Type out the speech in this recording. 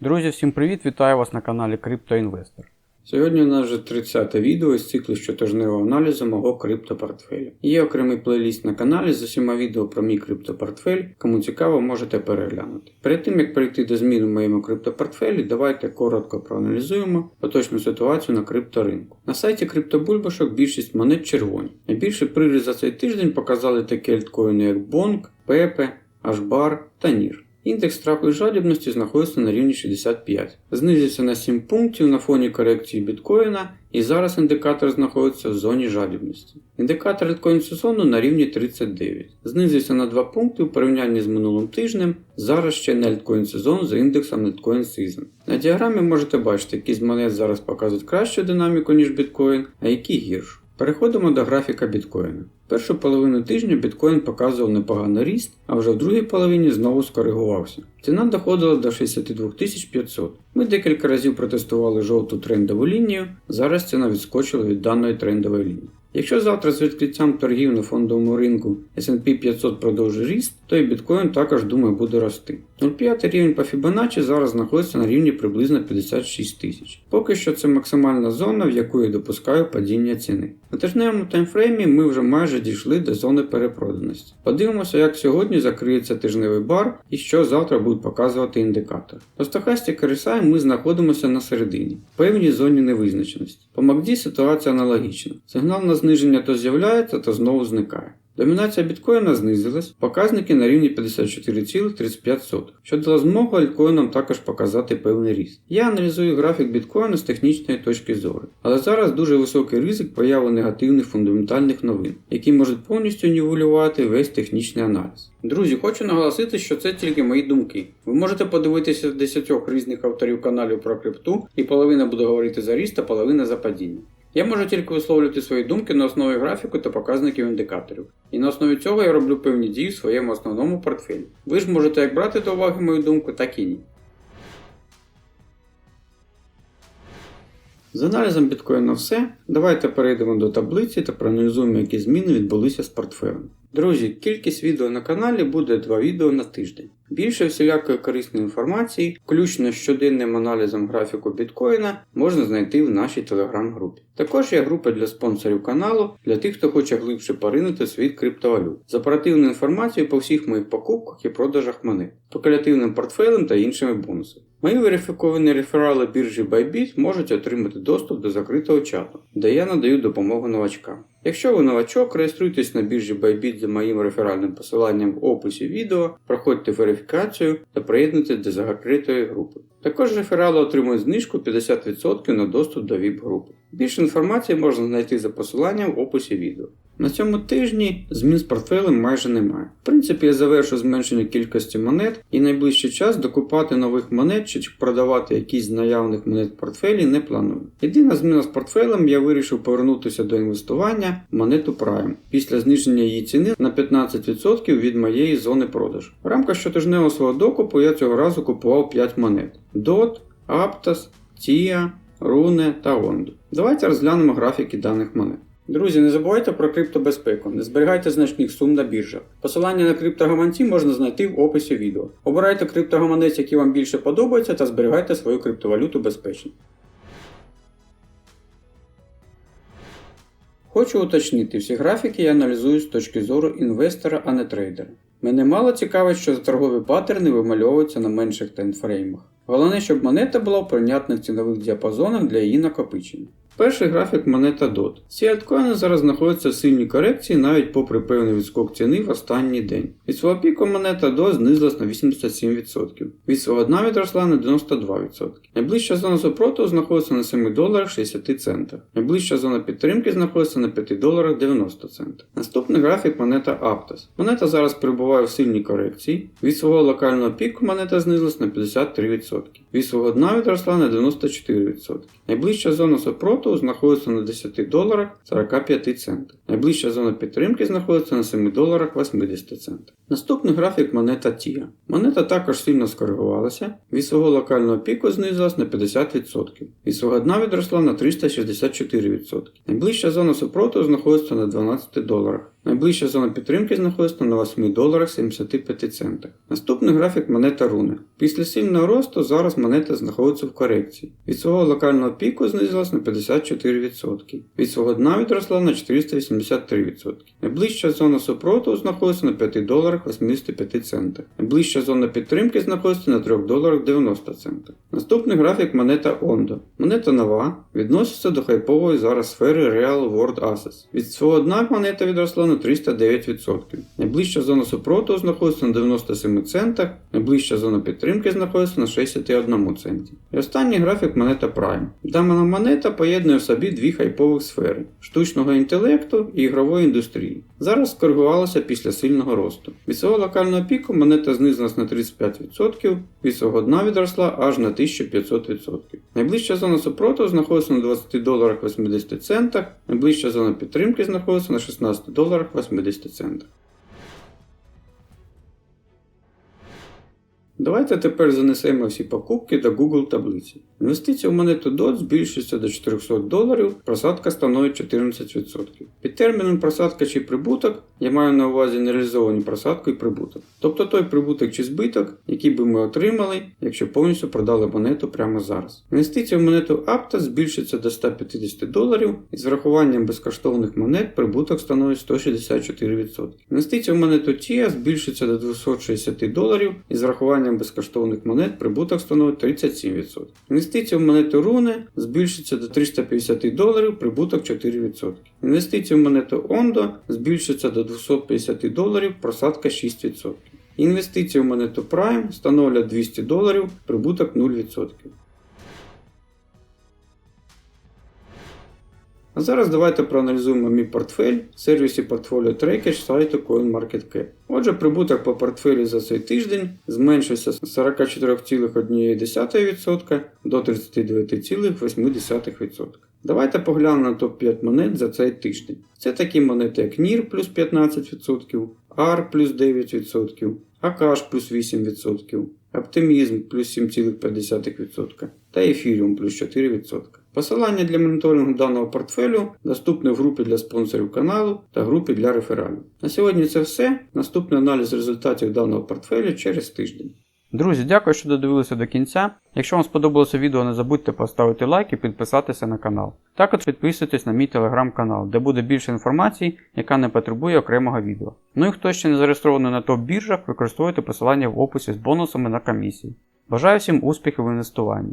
Друзі, всім привіт! Вітаю вас на каналі CryptoInvestor. Сьогодні у нас вже 30-те відео з циклу щотижневого аналізу мого криптопортфеля. Є окремий плейліст на каналі з усіма відео про мій криптопортфель. Кому цікаво, можете переглянути. Перед тим як перейти до змін у моєму криптопортфелі, давайте коротко проаналізуємо поточну ситуацію на крипторинку. На сайті криптобульбашок більшість монет червоні. Найбільший приріст за цей тиждень показали такі альткоїни як Bonk, Pepe, Ashbar та NIR. Індекс і жадібності знаходиться на рівні 65. Знизився на 7 пунктів на фоні корекції біткоїна, і зараз індикатор знаходиться в зоні жадібності. Індикатор альткоін сезону на рівні 39. Знизився на 2 пункти в порівнянні з минулим тижнем. Зараз ще не альткоін сезон за індексом Altcoin Season. На діаграмі можете бачити, які з монет зараз показують кращу динаміку, ніж біткоін, а які гіршу. Переходимо до графіка біткоїна. Першу половину тижня біткоін показував непоганий ріст, а вже в другій половині знову скоригувався. Ціна доходила до 62 500. Ми декілька разів протестували жовту трендову лінію, зараз ціна відскочила від даної трендової лінії. Якщо завтра з відкриттям торгів на фондовому ринку S&P 500 продовжить ріст, то і біткоін також думаю буде рости. 0,5 рівень по Fibonacci зараз знаходиться на рівні приблизно 56 тисяч. Поки що це максимальна зона, в яку я допускаю падіння ціни. На тижневому таймфреймі ми вже майже дійшли до зони перепроданості. Подивимося, як сьогодні закриється тижневий бар і що завтра буде показувати індикатор. По стохастик RSI ми знаходимося на середині, в певній зоні невизначеності. По MACD ситуація аналогічна. Сигнал на зниження то з'являється, то знову зникає. Домінація біткоїна знизилась, показники на рівні 54,35, що дало змогу альткоїнам також показати певний ріст. Я аналізую графік біткоїна з технічної точки зору, але зараз дуже високий ризик появи негативних фундаментальних новин, які можуть повністю нівелювати весь технічний аналіз. Друзі, хочу наголосити, що це тільки мої думки. Ви можете подивитися 10 різних авторів каналів про крипту, і половина буде говорити за ріст, а половина за падіння. Я можу тільки висловлювати свої думки на основі графіку та показників індикаторів. І на основі цього я роблю певні дії в своєму основному портфелі. Ви ж можете як брати до уваги мою думку, так і ні. З аналізом біткоїна все. Давайте перейдемо до таблиці та проаналізуємо, які зміни відбулися з портфелем. Друзі, кількість відео на каналі буде 2 відео на тиждень. Більше всілякої корисної інформації, включно з щоденним аналізом графіку біткоїна, можна знайти в нашій телеграм-групі. Також є група для спонсорів каналу для тих, хто хоче глибше поринути світ криптовалют з оперативною інформацією по всіх моїх покупках і продажах монет, спекулятивним портфелем та іншими бонусами. Мої верифіковані реферали біржі Bybit можуть отримати доступ до закритого чату, де я надаю допомогу новачкам. Якщо ви новачок, реєструйтесь на біржі Bybit за моїм реферальним посиланням в описі відео, проходьте верифікацію та приєднуйтесь до закритої групи. Також реферали отримують знижку 50% на доступ до VIP-групи. Більше інформації можна знайти за посиланням в описі відео. На цьому тижні змін з портфелем майже немає. В принципі, я завершу зменшення кількості монет і найближчий час докупати нових монет чи продавати якісь з наявних монет в портфелі не планую. Єдина зміна з портфелем я вирішив повернутися до інвестування в монету Prime після зниження її ціни на 15% від моєї зони продажу. В рамках щотижневого свого докупу я цього разу купував 5 монет: DOT, Aptos, TIA, Rune та Ondo. Давайте розглянемо графіки даних монет. Друзі, не забувайте про криптобезпеку, не зберігайте значних сум на біржах. Посилання на криптогаманці можна знайти в описі відео. Обирайте криптогаманець, який вам більше подобається, та зберігайте свою криптовалюту безпечно. Хочу уточнити, всі графіки я аналізую з точки зору інвестора, а не трейдера. Мене мало цікавить, що торгові паттерни вимальовуються на менших таймфреймах. Головне, щоб монета була в прийнятних цінових діапазонах для її накопичення. Перший графік монета DOT. Ці альткоїни зараз знаходяться в сильній корекції навіть попри певний відскок ціни в останній день. Від свого піку монета DOT знизилась на 87%. Від свого дна відросла на 92%. Найближча зона супротиву знаходиться на 7 доларах 60 центах. Найближча зона підтримки знаходиться на 5 доларах 90 центів. Наступний графік монета Aptos. Монета зараз перебуває в сильній корекції. Від свого локального піку монета знизилась на 53%. Від свого дна відросла на 94%. Найближча зона супротиву знаходиться на 10 доларах 45 центів. Найближча зона підтримки знаходиться на 7 доларах 80 центів. Наступний графік монета Тія. Монета також сильно скоригувалася, від свого локального піку знизилась на 50%, від свого дна відросла на 364%. Найближча зона супроту знаходиться на 12 доларах. Найближча зона підтримки знаходиться на 8 доларах 75 центах. Наступний графік монета руни. Після сильного росту зараз монета знаходиться в корекції. Від свого локального піку знизилась на 54%. Від свого дна відросла на 483%. Найближча зона супротиву знаходиться на 5 доларах 85 центах. Найближча зона підтримки знаходиться на 3 доларах 90 центах. Наступний графік монета Ondo. Монета нова, відноситься до хайпової зараз сфери Real World Assets. Від свого дна монета відросла на 309%. Найближча зона супроту знаходиться на 97 центах, найближча зона підтримки знаходиться на 61 центі. І останній графік монета Prime. Дана монета поєднує в собі дві хайпових сфери штучного інтелекту і ігрової індустрії. Зараз скоригувалася після сильного росту. Від свого локального піку монета знизилась на 35%, від свого дна відросла аж на 1500%. Найближча зона супротиву знаходиться на 20 доларах 80 центах, найближча зона підтримки знаходиться на 16 доларах 80 центах. Давайте тепер занесемо всі покупки до Google таблиці. Інвестиція в монету DOT збільшується до 400 доларів, просадка становить 14%. Під терміном просадка чи прибуток я маю на увазі нереалізовані просадку і прибуток. Тобто той прибуток чи збиток, який би ми отримали, якщо повністю продали монету прямо зараз. Інвестиція в монету Aptos збільшиться до 150 доларів і з врахуванням безкоштовних монет прибуток становить 164%. Інвестиція в монету TIA збільшиться до 260 доларів і з врахуванням безкоштовних монет прибуток становить 37%. Інвестиції в монету Руни збільшиться до 350 доларів, прибуток 4%. Інвестиції в монету Ондо збільшиться до 250 доларів, просадка 6%. Інвестиції в монету Prime становлять 200 доларів, прибуток 0%. А зараз давайте проаналізуємо мій портфель в сервісі Portfolio Tracker сайту CoinMarketCap. Отже, прибуток по портфелю за цей тиждень зменшився з 44,1% до 39,8%. Давайте поглянемо на топ-5 монет за цей тиждень. Це такі монети, як NIR плюс 15%, AR плюс 9%, Akash плюс 8%, Optimism плюс 7,5% та Ethereum плюс 4%. Посилання для моніторингу даного портфелю доступне в групі для спонсорів каналу та групі для рефералів. На сьогодні це все. Наступний аналіз результатів даного портфелю через тиждень. Друзі, дякую, що додивилися до кінця. Якщо вам сподобалося відео, не забудьте поставити лайк і підписатися на канал. Також підписуйтесь на мій телеграм-канал, де буде більше інформації, яка не потребує окремого відео. Ну і хто ще не зареєстрований на топ-біржах, використовуйте посилання в описі з бонусами на комісії. Бажаю всім успіхів в інвестуванні.